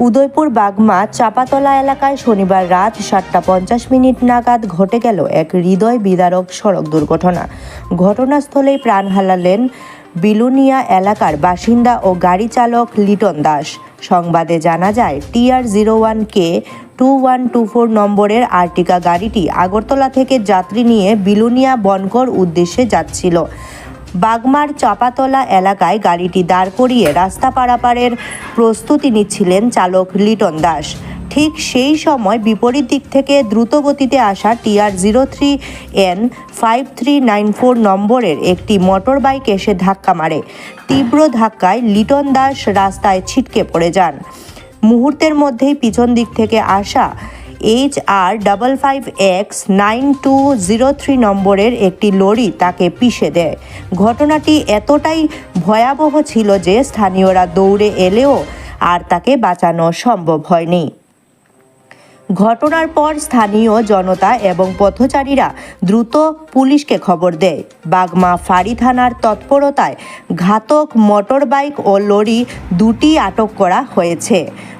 উদয়পুর বাগমা চাপাতলা এলাকায় শনিবার রাত সাতটা পঞ্চাশ মিনিট নাগাদ ঘটে গেল এক হৃদয় বিদারক সড়ক দুর্ঘটনা। ঘটনাস্থলেই প্রাণ হারালেন বিলুনিয়া এলাকার বাসিন্দা ও গাড়ি চালক লিটন দাস। সংবাদে জানা যায়, TR zero one K two one two four নম্বরের আর্টিকা গাড়িটি আগরতলা থেকে যাত্রী নিয়ে বিলুনিয়া বনকর উদ্দেশ্যে যাচ্ছিল। বাগমার চাপাতলা এলাকায় গাড়িটি দাঁড় করিয়ে রাস্তা পারাপারের প্রস্তুতি নিচ্ছিলেন চালক লিটন দাস। ঠিক সেই সময় বিপরীত দিক থেকে দ্রুত গতিতে আসা TR zero three N five three nine four নম্বরের একটি মোটর বাইক এসে ধাক্কা মারে। তীব্র ধাক্কায় লিটন দাস রাস্তায় ছিটকে পড়ে যান। মুহূর্তের মধ্যেই পিছন দিক থেকে আসা H R double five X nine two zero three নম্বরের একটি লরি তাকে পিষে দেয়। ঘটনাটি এতটাই ভয়াবহ ছিল যে স্থানীয়রা দৌড়ে এলেও আর তাকে বাঁচানো সম্ভব হয়নি। ঘটনার পর স্থানীয় জনতা এবং পথচারীরা দ্রুত পুলিশকে খবর দেয়। বাগমা ফাঁড়ি থানার তৎপরতায় ঘাতক মোটরবাইক ও লরি দুটি আটক করা হয়েছে।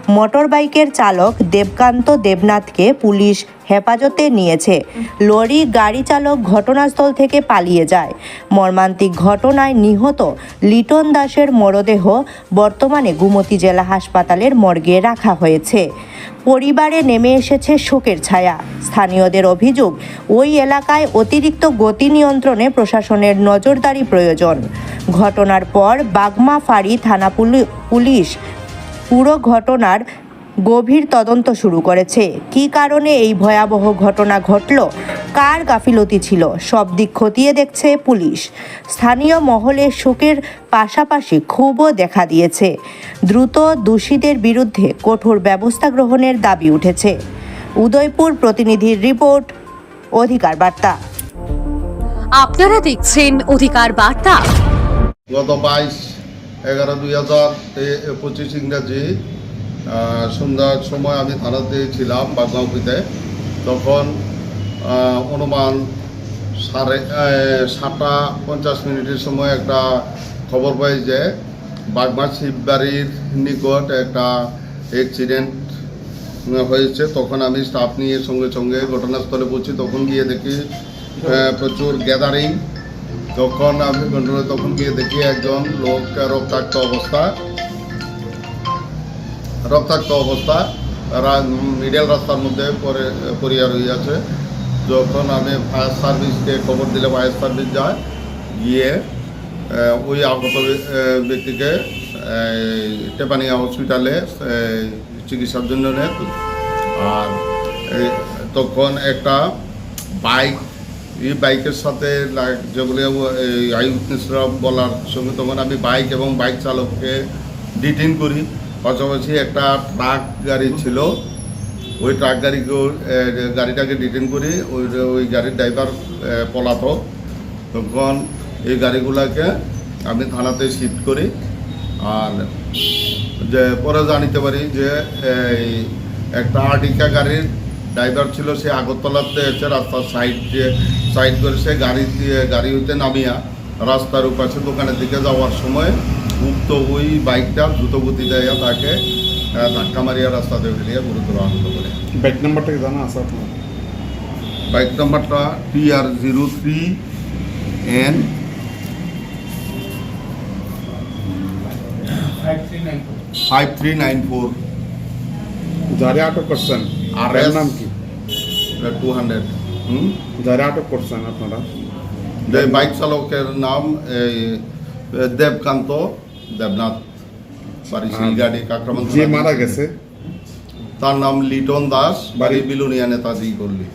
মোটরবাইকের চালক দেবকান্ত দেবনাথকে পুলিশ হেফাজতে নিয়েছে। লরি গাড়ি চালক ঘটনাস্থল থেকে পালিয়ে যায়। মর্মান্তিক ঘটনায় নিহত লিটন দাসের মরদেহ বর্তমানে গুমতি জেলা হাসপাতালের মর্গে রাখা হয়েছে। পরিবারে নেমে এসেছে শোকের ছায়া। স্থানীয়দের অভিযোগ, ওই এলাকায় অতিরিক্ত গতি নিয়ন্ত্রণে প্রশাসনের নজরদারি প্রয়োজন। ঘটনার পর বাগমা ফাঁড়ি থানা পুলি- পুলিশ পুরো ঘটনার গভীর তদন্ত শুরু করেছে। কি কারণে এই ভয়াবহ ঘটনা ঘটল? কার গাফিলতি ছিল? সব দিক খতিয়ে দেখছে পুলিশ। স্থানীয় মহলে শোকের পাশাপাশি ক্ষোভও দেখা দিয়েছে। দ্রুত দোষীদের বিরুদ্ধে কঠোর ব্যবস্থা গ্রহণের দাবি উঠেছে। উদয়পুর প্রতিনিধির রিপোর্ট অধিকার বার্তা। আপনারা দেখছেন অধিকার বার্তা। গত বাইশ এগারো দুই হাজার পঁচিশ ইংরাজি সন্ধ্যার সময় আমি থানাতে ছিলাম বাগলাউপিতে তখন অনুমান সাড়ে সাতটা পঞ্চাশ মিনিটের সময় একটা খবর পাই যে বাগমা শিববাড়ির নিকট একটা অ্যাক্সিডেন্ট হয়েছে। তখন আমি স্টাফ নিয়ে সঙ্গে সঙ্গে ঘটনাস্থলে পৌঁছি। তখন গিয়ে দেখি প্রচুর গ্যাদারিং তখন আমি কন্ট্রোলে তখন গিয়ে দেখি একজন লোক রক্তাক্ত অবস্থা। রক্তাক্ত অবস্থা। মিডিয়াল রাস্তার মধ্যে পরে পরিয়া রইয়াছে যখন আমি ফায়ার সার্ভিসকে খবর দিলে ফায়ার সার্ভিস যায় গিয়ে ওই আগত বে- আহ, ব্যক্তিকে টেপানিয়া হসপিটালে চিকিৎসার জন্য নেয়। আর তখন একটা বাইক এই বাইকের সাথে যেগুলো আই উইটনেসরা বলার সঙ্গে তখন আমি বাইক এবং বাইক চালককে ডিটেন করি। পাশাপাশি একটা ট্রাক গাড়ি ছিল। ওই ট্রাক গাড়িকে গাড়িটাকে ডিটেন করি। ওই ওই গাড়ির ড্রাইভার পলাতক। তখন এই গাড়িগুলোকে আমি থানাতে শিফট করি। আর যে, পরে জানিতে পারি যে একটা আর্টিকা গাড়ির ড্রাইভার ছিল সে আগরতলাতে এসে রাস্তার সাইড দিয়ে সাইড করে সে গাড়ি দিয়ে গাড়ি হইতে নামিয়া রাস্তার উপাশে দোকানের দিকে যাওয়ার সময় উক্ত ওই বাইকটা দ্রুত গতি দেয় তাকে ধাক্কা মারিয়া রাস্তাতে ফেলিয়া গুরুতর আহত করে। বাইক নাম্বারটা কি জানা আছে আপনার? বাইক নাম্বারটা T R zero three N five three nine four যারে আটক করছেন আর এর নাম কি? টু হান্ড্রেড হুম? যারে আটক করছেন আপনারা। যে বাইক চালকের নাম এই দেবকান্ত দেবনাথ বাড়ি শিলগাড়ি কাকরামন যে মারা গেছে। তার নাম লিটন দাস বাড়ি বিলুনিয়া নেতাজি করলি